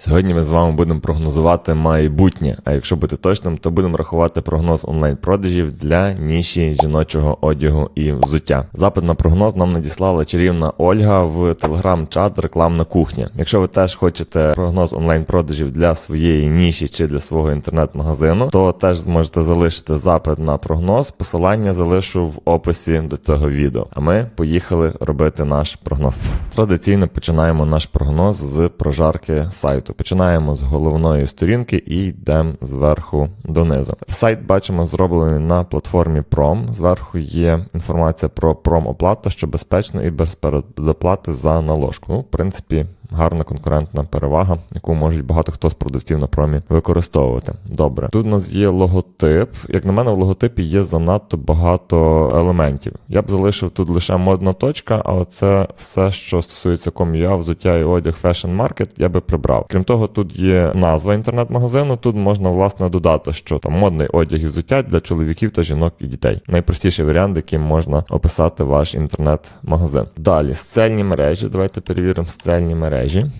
Сьогодні ми з вами будемо прогнозувати майбутнє. А якщо бути точним, то будемо рахувати прогноз онлайн-продажів для ніші жіночого одягу і взуття. Запит на прогноз нам надіслала чарівна Ольга в телеграм-чат Рекламна кухня. Якщо ви теж хочете прогноз онлайн-продажів для своєї ніші чи для свого інтернет-магазину, то теж зможете залишити запит на прогноз. Посилання залишу в описі до цього відео. А ми поїхали робити наш прогноз. Традиційно починаємо наш прогноз з прожарки сайту. Починаємо з головної сторінки і йдемо зверху донизу. Сайт бачимо зроблений на платформі Prom. Зверху є інформація про промоплату, що безпечно і без передоплати за наложку. Ну, в принципі, гарна конкурентна перевага, яку можуть багато хто з продавців на промі використовувати. Добре, тут у нас є логотип. Як на мене, в логотипі є занадто багато елементів. Я б залишив тут лише модна точка, а оце все, що стосується ком'юа, взуття і одяг Fashion Market, я би прибрав. Крім того, тут є назва інтернет-магазину. Тут можна власне додати, що там модний одяг і взуття для чоловіків та жінок і дітей. Найпростіший варіант, яким можна описати ваш інтернет-магазин. Далі соціальні мережі. Давайте перевіримо соціальні мережі.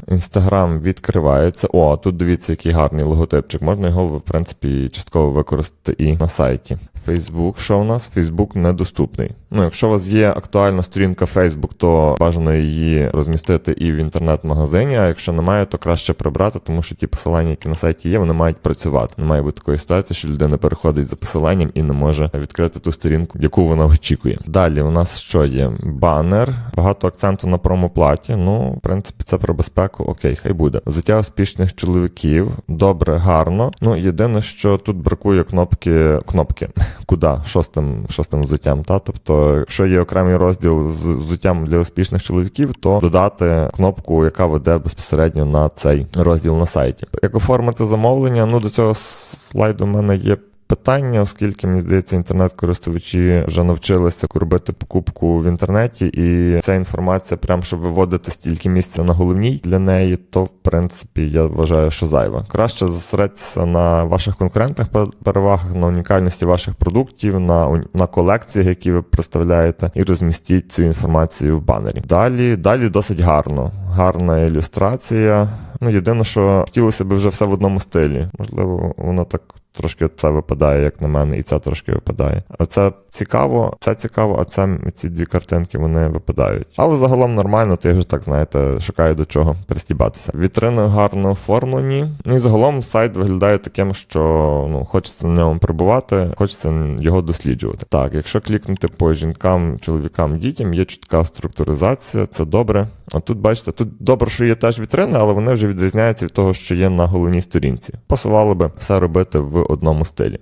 Інстаграм відкривається. О, тут дивіться, який гарний логотипчик. Можна його, в принципі, частково використати і на сайті. Фейсбук, що у нас? Фейсбук недоступний. Ну, якщо у вас є актуальна сторінка Facebook, то бажано її розмістити і в інтернет-магазині. А якщо немає, то краще прибрати, тому що ті посилання, які на сайті є, вони мають працювати. Не має бути такої ситуації, що людина переходить за посиланням і не може відкрити ту сторінку, яку вона очікує. Далі у нас що є? Банер, багато акценту на промоплаті. Ну, в принципі, це про безпеку. Окей, хай буде. Взуття успішних чоловіків. Добре, гарно. Ну, єдине, що тут бракує кнопки. кнопки. Куди? шостим з тим, що з тим взуттям? Та? Тобто, якщо є окремий розділ з взуттям для успішних чоловіків, то додати кнопку, яка веде безпосередньо на цей розділ на сайті. Як оформити замовлення? Ну, до цього слайду в мене є. Питання, оскільки мені здається, інтернет-користувачі вже навчилися робити покупку в інтернеті, і ця інформація, прям щоб виводити стільки місця на головній для неї, то в принципі я вважаю, що зайва. Краще зосередитися на ваших конкурентних перевагах, на унікальності ваших продуктів, на на колекціях, які ви представляєте, і розмістіть цю інформацію в банері. Далі, далі досить гарно, гарна ілюстрація. Ну, єдине, що хотілося б вже все в одному стилі. Можливо, воно так трошки це випадає, як на мене, і це трошки випадає. Оце цікаво, це цікаво, а це ці дві картинки вони випадають. Але загалом нормально, ти вже так знаєте, шукаю до чого пристібатися. Вітрини гарно оформлені. Ну і загалом сайт виглядає таким, що ну, хочеться на ньому перебувати, хочеться його досліджувати. Так, якщо клікнути по жінкам, чоловікам, дітям, є чітка структуризація, це добре. А тут бачите, тут добре, що є теж вітрини, але вони вже відрізняються від того, що є на головній сторінці. Посували би все робити в одному стилі.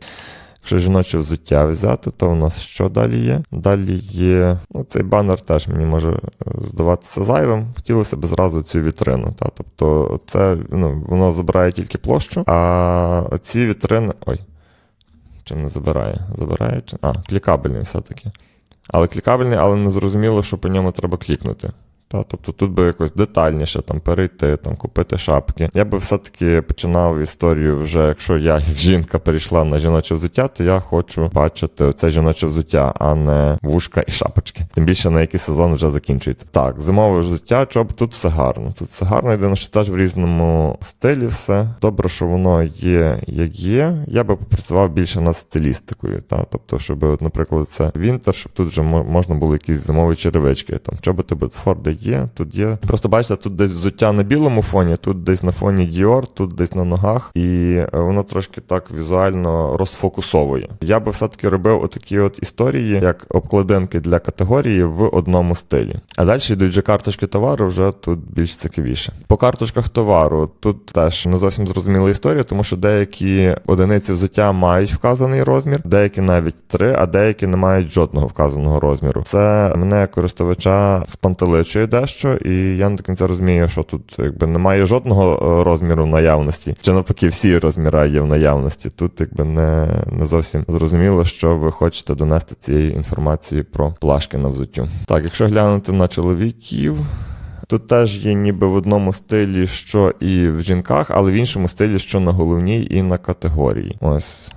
Якщо жіноче взуття взяти, то у нас що далі є? Далі є. Ну, цей банер теж мені може здаватися зайвим. Хотілося б зразу цю вітрину. Та? Тобто це ну, воно забирає тільки площу, а ці вітрини. Ой, чим не забирає? Забирає? А, клікабельний все-таки. Але клікабельний, але не зрозуміло, що по ньому треба клікнути. Та, тобто тут би якось детальніше там перейти, там купити шапки. Я би все-таки починав історію вже, якщо я, як жінка, перейшла на жіноче взуття, то я хочу бачити це жіноче взуття, а не вушка і шапочки. Тим більше на який сезон вже закінчується. Так, зимове взуття, чоб тут все гарно. Тут все гарно, єдине, що теж в різному стилі все. Добре, що воно є, як є. Я би попрацював більше над стилістикою. Та? Тобто, щоб, наприклад, це Вінтер, щоб тут вже можна було якісь зимові черевички. Там чоботи Бетфорди є, тут є. Просто бачите, тут десь взуття на білому фоні, тут десь на фоні Dior, тут десь на ногах, і воно трошки так візуально розфокусовує. Я би все-таки робив отакі от історії, як обкладинки для категорії в одному стилі. А далі йдуть вже карточки товару, вже тут більш цікавіше. По карточках товару тут теж не зовсім зрозуміла історія, тому що деякі одиниці взуття мають вказаний розмір, деякі навіть три, а деякі не мають жодного вказаного розміру. Це мене користувача спантеличує дещо, і я не до кінця розумію, що тут якби немає жодного розміру в наявності, чи навпаки, всі розміри є в наявності. Тут якби не, не зовсім зрозуміло, що ви хочете донести цією інформацією про плашки на взуттю. Так, якщо глянути на чоловіків. Тут теж є ніби в одному стилі, що і в жінках, але в іншому стилі, що на головній і на категорії. Ось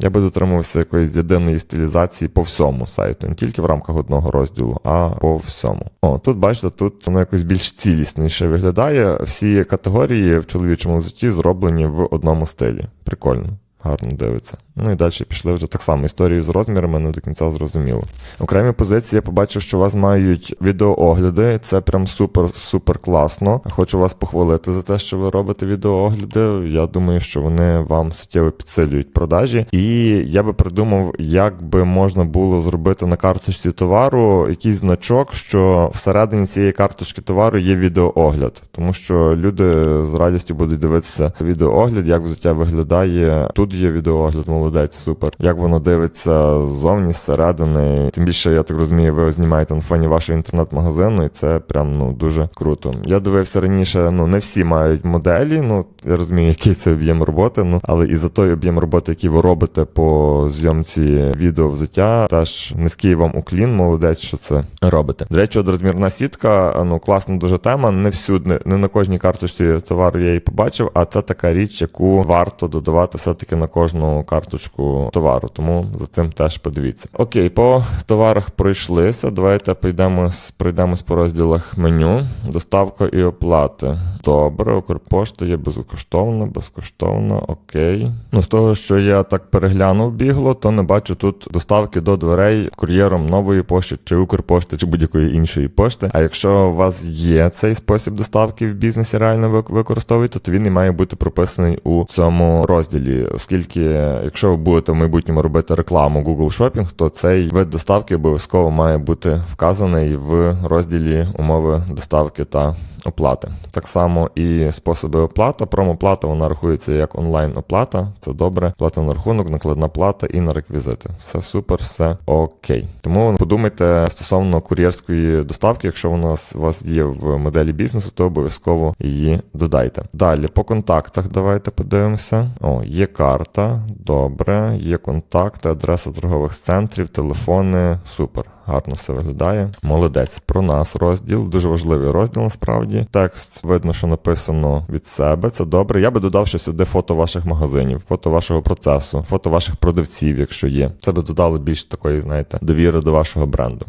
Я би дотримувався якоїсь єдиної стилізації по всьому сайту, не тільки в рамках одного розділу, а по всьому. О, тут бачите, тут воно якось більш цілісніше виглядає. Всі категорії в чоловічому взутті зроблені в одному стилі. Прикольно. Гарно дивиться. Ну і далі пішли вже так само. Історію з розмірами не до кінця зрозуміло. Окремі позиції я побачив, що у вас мають відеоогляди. Це прям супер супер класно. Хочу вас похвалити за те, що ви робите відеоогляди. Я думаю, що вони вам суттєво підсилюють продажі. І я би придумав, як би можна було зробити на карточці товару якийсь значок, що всередині цієї карточки товару є відеоогляд, тому що люди з радістю будуть дивитися відеоогляд, як взуття виглядає. Тут є відеоогляд, молодець, супер. Як воно дивиться ззовні, зсередини. Тим більше, я так розумію, ви знімаєте на фоні вашого інтернет-магазину, і це прям ну дуже круто. Я дивився раніше, ну не всі мають моделі. Ну я розумію, який це об'єм роботи. Ну але і за той об'єм роботи, який ви робите по зйомці відео взуття, теж низький вам уклін, молодець, що це робите. До речі, от розмірна сітка, ну класна дуже тема. Не всюди, не на кожній карточці товару я її побачив, а це така річ, яку варто додавати все-таки на кожну карточку товару. Тому за цим теж подивіться. Окей, по товарах пройшлися. Давайте пройдемо пройдемось по розділах меню, доставка і оплати. Добре, Укрпошта є безкоштовно, безкоштовно, окей. Ну, з того, що я так переглянув бігло, то не бачу тут доставки до дверей кур'єром нової пошти, чи Укрпошти, чи будь-якої іншої пошти. А якщо у вас є цей спосіб доставки в бізнесі, реально ви використовуєте, то він і має бути прописаний у цьому розділі. Оскільки, якщо ви будете в майбутньому робити рекламу Google Shopping, то цей вид доставки обов'язково має бути вказаний в розділі умови доставки та оплати. Так само і способи оплати. Промоплата вона рахується як онлайн-оплата. Це добре. Плата на рахунок, накладна плата і на реквізити. Все супер, все окей. Тому подумайте стосовно кур'єрської доставки, якщо вона у вас є в моделі бізнесу, то обов'язково її додайте. Далі по контактах давайте подивимося. О, є карта, добре, є контакти, адреса торгових центрів, телефони. Супер. Гарно все виглядає. Молодець. Про нас розділ. Дуже важливий розділ насправді. Текст видно, що написано від себе. Це добре. Я би додав ще сюди фото ваших магазинів, фото вашого процесу, фото ваших продавців, якщо є. Це би додало більш такої, знаєте, довіри до вашого бренду.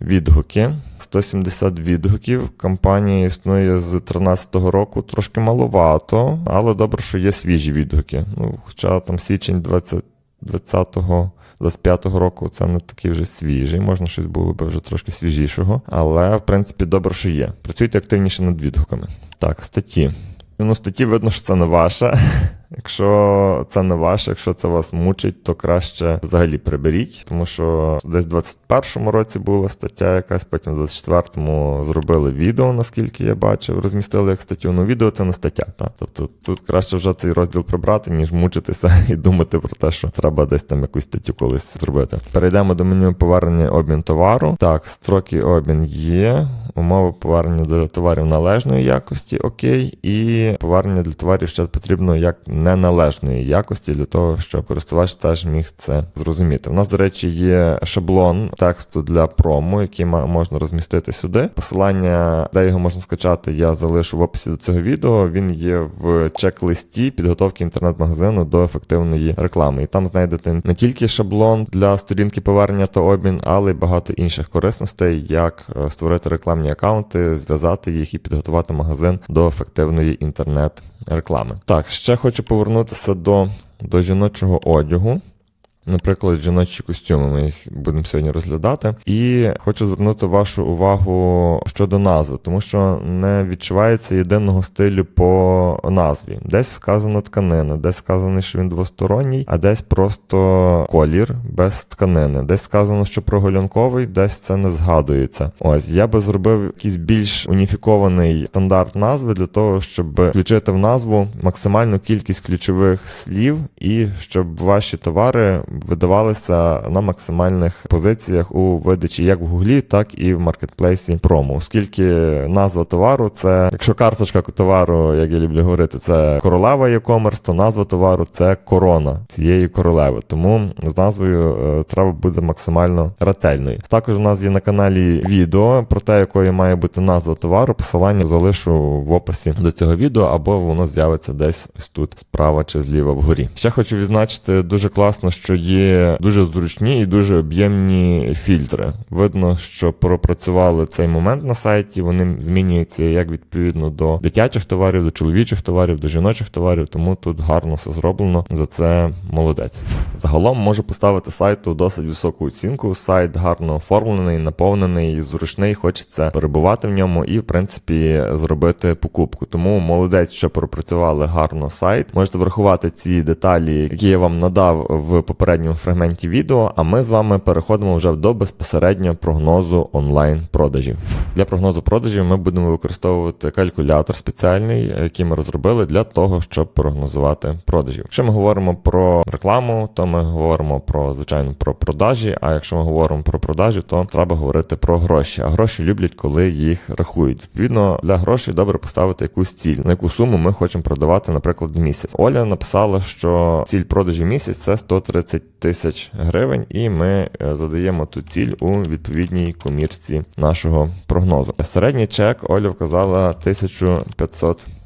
Відгуки. 170 відгуків. Компанія існує з 2013 року, трошки маловато, але добре, що є свіжі відгуки. Ну, Хоча там січень 20, 20-го 25-го року це не такий вже свіжий, можна щось було би вже трошки свіжішого. Але, в принципі, добре, що є. Працюйте активніше над відгуками. Так, статті. Ну, статті видно, що це не ваше. Якщо це не ваше, якщо це вас мучить, то краще взагалі приберіть, тому що десь в 21-му році була стаття якась, потім в 24-му зробили відео, наскільки я бачив, розмістили як статтю. Ну, відео це не стаття. Та? Тобто тут краще вже цей розділ прибрати, ніж мучитися і думати про те, що треба десь там якусь статтю колись зробити. Перейдемо до меню повернення обмін товару. Так, строки обмін є. Умови повернення до товарів належної якості, окей, і повернення для товарів ще потрібно як неналежної якості для того, щоб користувач теж міг це зрозуміти. У нас, до речі, є шаблон тексту для промо, який можна розмістити сюди. Посилання, де його можна скачати, я залишу в описі до цього відео. Він є в чек-листі підготовки інтернет-магазину до ефективної реклами. І там знайдете не тільки шаблон для сторінки повернення та обмін, але й багато інших корисностей, як е, створити рекламні аккаунти, зв'язати їх і підготувати магазин до ефективної інтернет-реклами. Так, ще хочу повернутися до, до жіночого одягу. Наприклад, жіночі костюми ми їх будемо сьогодні розглядати. І хочу звернути вашу увагу щодо назви, тому що не відчувається єдиного стилю по назві. Десь сказана тканина, десь сказано, що він двосторонній, а десь просто колір без тканини. Десь сказано, що прогулянковий, десь це не згадується. Ось я би зробив якийсь більш уніфікований стандарт назви для того, щоб включити в назву максимальну кількість ключових слів, і щоб ваші товари видавалися на максимальних позиціях у видачі як в Гуглі, так і в маркетплейсі промо, оскільки назва товару це, якщо карточка товару, як я люблю говорити, це королева e-commerce, то назва товару це корона цієї королеви. Тому з назвою е, треба буде максимально ретельною. Також у нас є на каналі відео про те, якою має бути назва товару. Посилання залишу в описі до цього відео, або воно з'явиться десь ось тут справа чи зліва вгорі. Ще хочу відзначити дуже класно, що є дуже зручні і дуже об'ємні фільтри. Видно, що пропрацювали цей момент на сайті. Вони змінюються як відповідно до дитячих товарів, до чоловічих товарів, до жіночих товарів. Тому тут гарно все зроблено. За це молодець. Загалом можу поставити сайту досить високу оцінку. Сайт гарно оформлений, наповнений, зручний. Хочеться перебувати в ньому і, в принципі, зробити покупку. Тому молодець, що пропрацювали гарно сайт. Можете врахувати ці деталі, які я вам надав в попередньому фрагменті відео. А ми з вами переходимо вже до безпосередньо прогнозу онлайн продажів. Для прогнозу продажів ми будемо використовувати калькулятор спеціальний, який ми розробили для того, щоб прогнозувати продажів. Якщо ми говоримо про рекламу, то ми говоримо про звичайно про продажі. А якщо ми говоримо про продажі, то треба говорити про гроші. А гроші люблять, коли їх рахують. Відповідно, для грошей добре поставити якусь ціль, на яку суму ми хочемо продавати, наприклад, в місяць. Оля написала, що ціль продажі місяць це 130 тисяч гривень, і ми е, задаємо ту ціль у відповідній комірці нашого прогнозу. Середній чек Оля вказала 1500 гривень,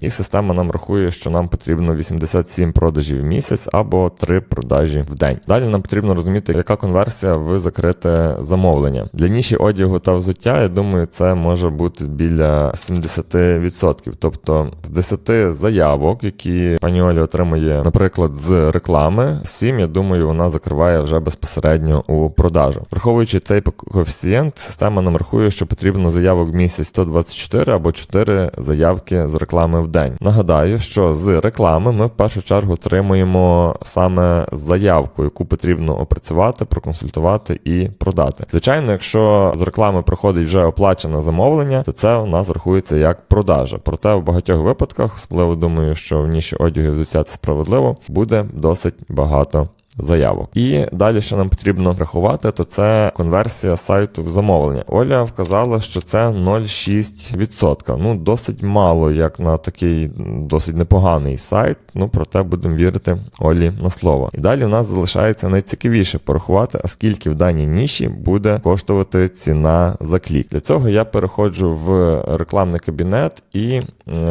і система нам рахує, що нам потрібно 87 продажів в місяць або 3 продажі в день. Далі нам потрібно розуміти, яка конверсія в закрите замовлення. Для ніші одягу та взуття, я думаю, це може бути біля 70%. Тобто з 10 заявок, які пані Оля отримує, наприклад, з реклами, 7, я думаю, вона закриває вже безпосередньо у продажу. Враховуючи цей коефіцієнт, система нам рахує, що потрібно заявок в місяць 124 або 4 заявки з реклами в день. Нагадаю, що з реклами ми в першу чергу отримуємо саме заявку, яку потрібно опрацювати, проконсультувати і продати. Звичайно, якщо з реклами проходить вже оплачене замовлення, то це у нас рахується як продажа. Проте в багатьох випадках, особливо думаю, що в ніші одягу взуття це справедливо, буде досить багато заявок. І далі, що нам потрібно врахувати, то це конверсія сайту в замовлення. Оля вказала, що це 0,6%. Ну, досить мало, як на такий досить непоганий сайт. Ну, проте будемо вірити Олі на слово. І далі в нас залишається найцікавіше порахувати, а скільки в даній ніші буде коштувати ціна за клік. Для цього я переходжу в рекламний кабінет і е,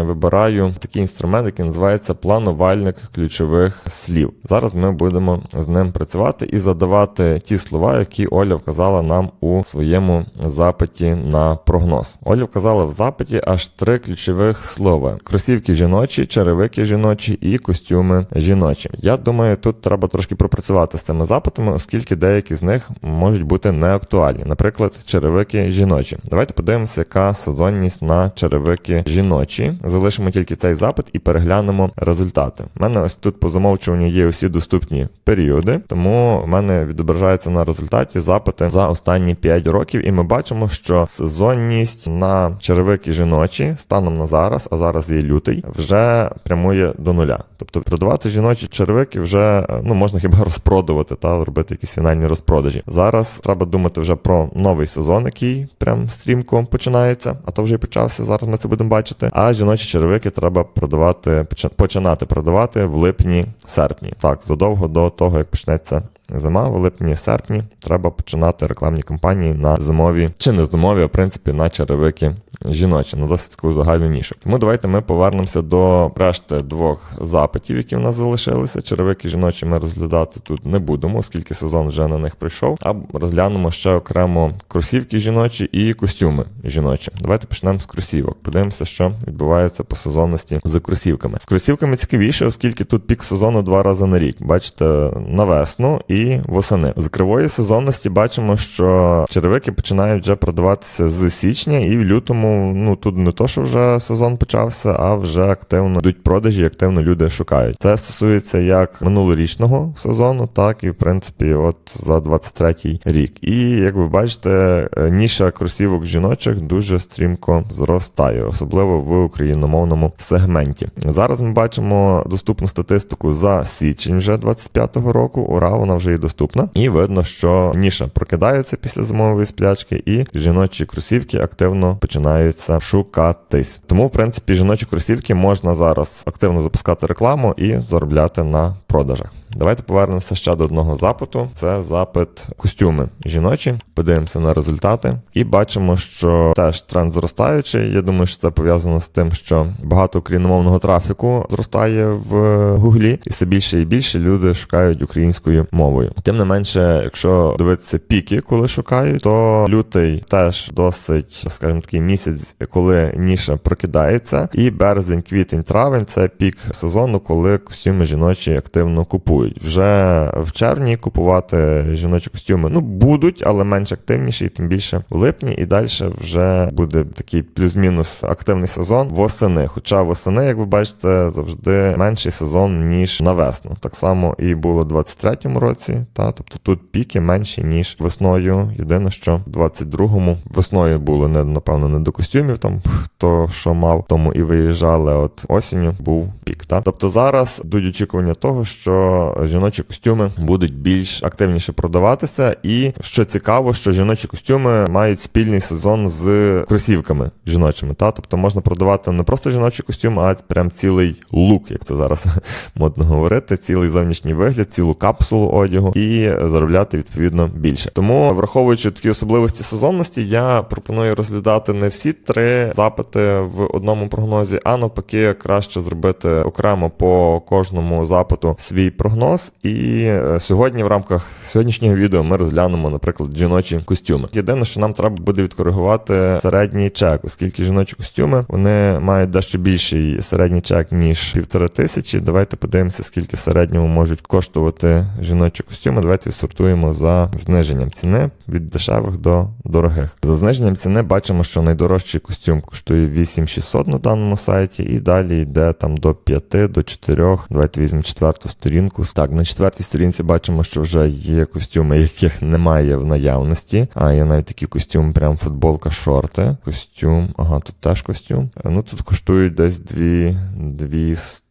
вибираю такий інструмент, який називається планувальник ключових слів. Зараз ми будемо з ним працювати і задавати ті слова, які Оля вказала нам у своєму запиті на прогноз. Оля вказала в запиті аж три ключових слова: кросівки жіночі, черевики жіночі і костюми жіночі. Я думаю, тут треба трошки пропрацювати з цими запитами, оскільки деякі з них можуть бути неактуальні. Наприклад, черевики жіночі. Давайте подивимося, яка сезонність на черевики жіночі. Залишимо тільки цей запит і переглянемо результати. У мене ось тут по замовчуванню є усі доступні періоди, тому в мене відображається на результаті запити за останні 5 років, і ми бачимо, що сезонність на черевики жіночі станом на зараз, а зараз є лютий, вже прямує до нуля. Тобто продавати жіночі черевики вже ну можна хіба розпродувати та робити якісь фінальні розпродажі. Зараз треба думати вже про новий сезон, який прям стрімко починається, а то вже і почався. Зараз ми це будемо бачити. А жіночі черевики треба продавати, почи- починати продавати в липні-серпні. Так, задовго до того, як почнеться зима, в липні-серпні треба починати рекламні кампанії на зимові чи не зимові, а в принципі на черевики жіночі, на досить таку загальну нішу. Тому давайте ми повернемося до решти двох запитів, які в нас залишилися. Черевики жіночі ми розглядати тут не будемо, оскільки сезон вже на них прийшов. А розглянемо ще окремо кросівки жіночі і костюми жіночі. Давайте почнемо з кросівок. Подивимося, що відбувається по сезонності з кросівками. З кросівками цікавіше, оскільки тут пік сезону два рази на рік. Бачите, на весну і восени. З кривої сезонності бачимо, що черевики починають вже продаватися з січня, і в лютому, ну тут не то, що вже сезон почався, а вже активно йдуть продажі, активно люди шукають. Це стосується як минулорічного сезону, так і в принципі, от за 23-й рік. І як ви бачите, е, ніша кросівок жіночих дуже стрімко зростає, особливо в україномовному сегменті. Зараз ми бачимо доступну статистику за січень вже 25-го року. Ура, вона вже і доступна. І видно, що ніша прокидається після зимової сплячки, і жіночі кросівки активно починаються шукатись. Тому, в принципі, жіночі кросівки можна зараз активно запускати рекламу і заробляти на продажах. Давайте повернемося ще до одного запиту. Це запит костюми жіночі. Подивимося на результати і бачимо, що теж тренд зростаючий. Я думаю, що це пов'язано з тим, що багато україномовного трафіку зростає в Гуглі, і все більше і більше люди шукають українською мовою. Тим не менше, якщо дивитися піки, коли шукають, то лютий теж досить, скажімо, такий місяць, коли ніша прокидається, і березень, квітень, травень це пік сезону, коли костюми жіночі активно купують. Вже в червні купувати жіночі костюми ну будуть, але менш активніші, і тим більше в липні, і далі вже буде такий плюс-мінус активний сезон восени. Хоча восени, як ви бачите, завжди менший сезон ніж на весну. Так само і було в 23-му році. Та тобто тут піки менші ніж весною. Єдине, що в 22-му весною було не напевно не до костюмів, там хто що мав, тому і виїжджали. От осінню був пік. Та тобто зараз йдуть очікування того, що жіночі костюми будуть більш активніше продаватися, і що цікаво, що жіночі костюми мають спільний сезон з кросівками жіночими. Та тобто можна продавати не просто жіночі костюми, а прям цілий лук, як це зараз модно говорити, цілий зовнішній вигляд, цілу капсулу одягу і заробляти відповідно більше. Тому, враховуючи такі особливості сезонності, я пропоную розглядати не всі три запити в одному прогнозі, а навпаки, краще зробити окремо по кожному запиту свій прогноз. І е, сьогодні, в рамках сьогоднішнього відео, ми розглянемо, наприклад, жіночі костюми. Єдине, що нам треба буде відкоригувати середній чек, оскільки жіночі костюми вони мають дещо більший середній чек ніж півтори тисячі. Давайте подивимося, скільки в середньому можуть коштувати жіночі костюми. Давайте відсортуємо за зниженням ціни від дешевих до дорогих. За зниженням ціни бачимо, що найдорожчий костюм коштує 8600 на даному сайті, і далі йде там до 5, до 4. Давайте візьмемо четверту сторінку. Так, на четвертій сторінці бачимо, що вже є костюми, яких немає в наявності. А є навіть такий костюм, прям футболка, шорти. Костюм, ага, тут теж костюм. Ну тут коштують десь 2, 200.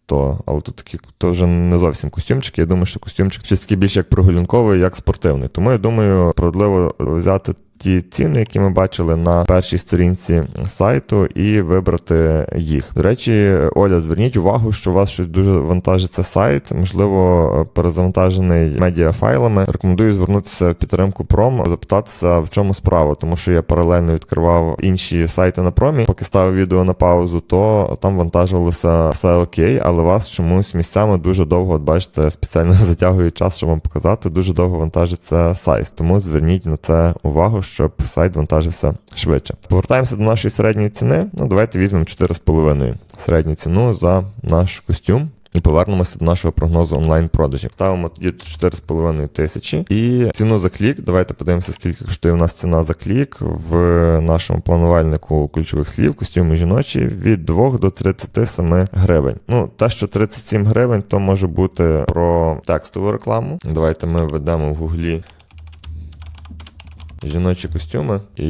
Але тут такі то вже не зовсім костюмчики. Я думаю, що костюмчик щось такий більш як прогулянковий, як спортивний. Тому я думаю, справедливо взяти ті ціни, які ми бачили на першій сторінці сайту, і вибрати їх. До речі, Оля, зверніть увагу, що у вас щось дуже вантажиться сайт, можливо, перезавантажений медіафайлами. Рекомендую звернутися в підтримку пром, запитатися, в чому справа, тому що я паралельно відкривав інші сайти на промі. Поки ставив відео на паузу, то там вантажувалося все окей, але вас чомусь місцями дуже довго, от бачите, спеціально затягує час, щоб вам показати. Дуже довго вантажиться сайт. Тому зверніть на це увагу щоб сайт вантажився швидше. Повертаємося до нашої середньої ціни. Ну, давайте візьмемо 4,5 середню ціну за наш костюм. І повернемося до нашого прогнозу онлайн-продажів. Ставимо тоді 4,5 тисячі. І ціну за клік. Давайте подивимося, скільки коштує у нас ціна за клік в нашому планувальнику ключових слів, костюми жіночі від 2 до 37 гривень. Ну, те, що 37 гривень, то може бути про текстову рекламу. Давайте ми введемо в гуглі жіночі костюми, і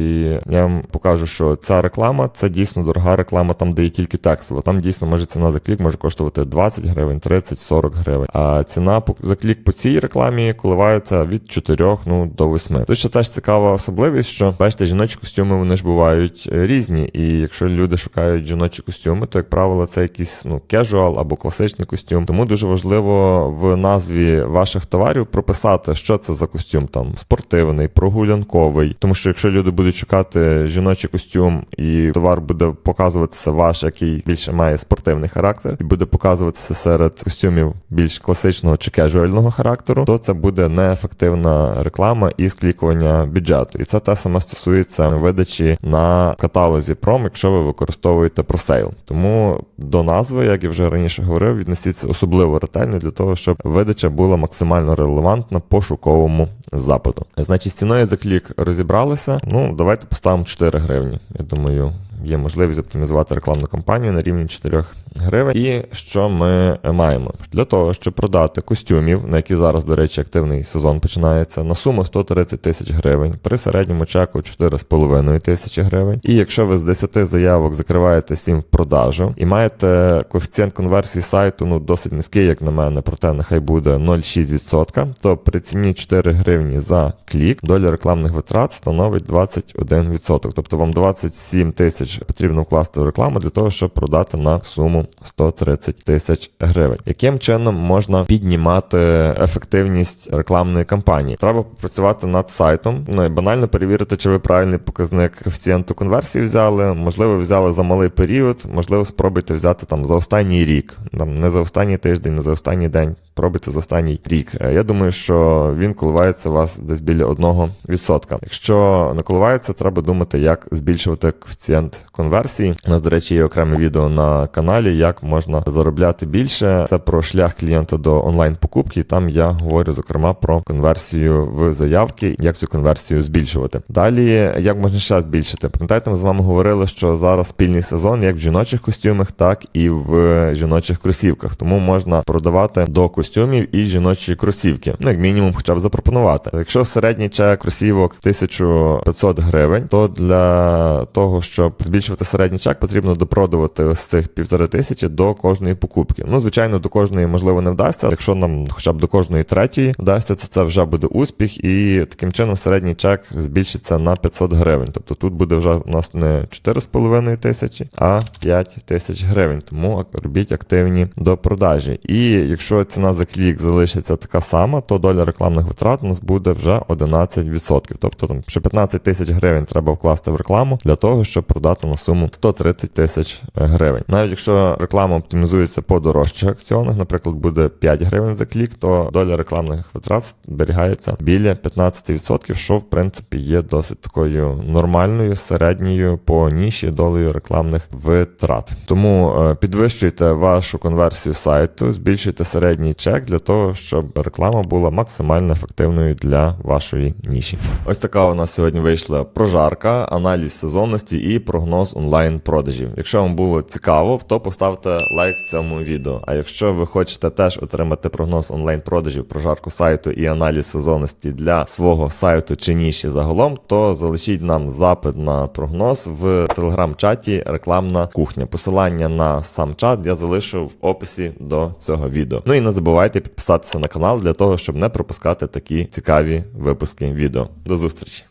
я вам покажу, що ця реклама це дійсно дорога реклама, там де є тільки текстово. Там дійсно може ціна за клік може коштувати 20 гривень, 30, 40 гривень. А ціна за клік по цій рекламі коливається від 4 ну, до 8. Тут ще теж цікава особливість, що бачите, жіночі костюми вони ж бувають різні. І якщо люди шукають жіночі костюми, то як правило це якийсь ну кежуал або класичний костюм. Тому дуже важливо в назві ваших товарів прописати, що це за костюм, там спортивний, прогулянковий пошуковий, тому що якщо люди будуть шукати жіночий костюм і товар буде показуватися ваш, який більше має спортивний характер, і буде показуватися серед костюмів більш класичного чи кежуального характеру, то це буде неефективна реклама і склікування бюджету. І це те саме стосується видачі на каталозі пром, якщо ви використовуєте просейл. Тому до назви, як я вже раніше говорив, віднесіться особливо ретельно для того, щоб видача була максимально релевантна пошуковому запиту. Значить, з ціною за клік розібралися. Ну, давайте поставимо 4 гривні. Я думаю, є можливість оптимізувати рекламну кампанію на рівні 4 гривень. І що ми маємо? Для того, щоб продати костюмів, на які зараз, до речі, активний сезон починається, на суму 130 тисяч гривень, при середньому чеку 4,5 тисячі гривень. І якщо ви з 10 заявок закриваєте 7 в продажу і маєте коефіцієнт конверсії сайту ну досить низький, як на мене, проте нехай буде 0,6%, то при ціні 4 гривні за клік доля рекламних витрат становить 21%. Тобто вам 27 тисяч потрібно вкласти в рекламу для того, щоб продати на суму 130 тисяч гривень. Яким чином можна піднімати ефективність рекламної кампанії? Треба попрацювати над сайтом, ну і банально перевірити, чи ви правильний показник коефіцієнту конверсії взяли. Можливо, взяли за малий період, можливо, спробуйте взяти там за останній рік, там не за останній тиждень, не за останній день. Пробуйте за останній рік. Е, Я думаю, що він коливається у вас десь біля 1%. Якщо не коливається, треба думати, як збільшувати коефіцієнт конверсії. У нас, до речі, є окреме відео на каналі, як можна заробляти більше. Це про шлях клієнта до онлайн-покупки. Там я говорю зокрема про конверсію в заявки, як цю конверсію збільшувати. Далі, як можна ще збільшити? Пам'ятаєте, ми з вами говорили, що зараз спільний сезон як в жіночих костюмах, так і в жіночих кросівках. Тому можна продавати до костюмів і жіночі кросівки. Ну, як мінімум, хоча б запропонувати. Якщо середній чек кросівок 1500 гривень, то для того, щоб збільшувати середній чек, потрібно допродувати ось цих півтори тисячі до кожної покупки. Ну, звичайно, до кожної можливо не вдасться. Якщо нам хоча б до кожної третьої вдасться, то це вже буде успіх, і таким чином середній чек збільшиться на 500 гривень. Тобто тут буде вже у нас не 4,5 тисячі, а 5 тисяч гривень. Тому робіть активні до продажі. І якщо ціна за клік залишиться така сама, то доля рекламних витрат у нас буде вже 11%. Тобто там ще 15 тисяч гривень треба вкласти в рекламу для того, щоб продати на суму 130 тисяч гривень. Навіть якщо реклама оптимізується по дорожчих акціонах, наприклад, буде 5 гривень за клік, то доля рекламних витрат зберігається біля 15%, що в принципі є досить такою нормальною середньою по ніші долею рекламних витрат. Тому е, підвищуйте вашу конверсію сайту, збільшуйте середній чек для того, щоб реклама була максимально ефективною для вашої ніші. Ось така у нас сьогодні вийшла прожарка, аналіз сезонності і прогноз онлайн продажів. Якщо вам було цікаво, то поставте лайк цьому відео. А якщо ви хочете теж отримати прогноз онлайн продажів, прожарку сайту і аналіз сезонності для свого сайту чи ніші загалом, то залишіть нам запит на прогноз в телеграм-чаті Рекламна кухня. Посилання на сам чат я залишу в описі до цього відео. Ну і не забувайте підписатися на канал для того, щоб не пропускати такі цікаві випуски відео. До зустрічі!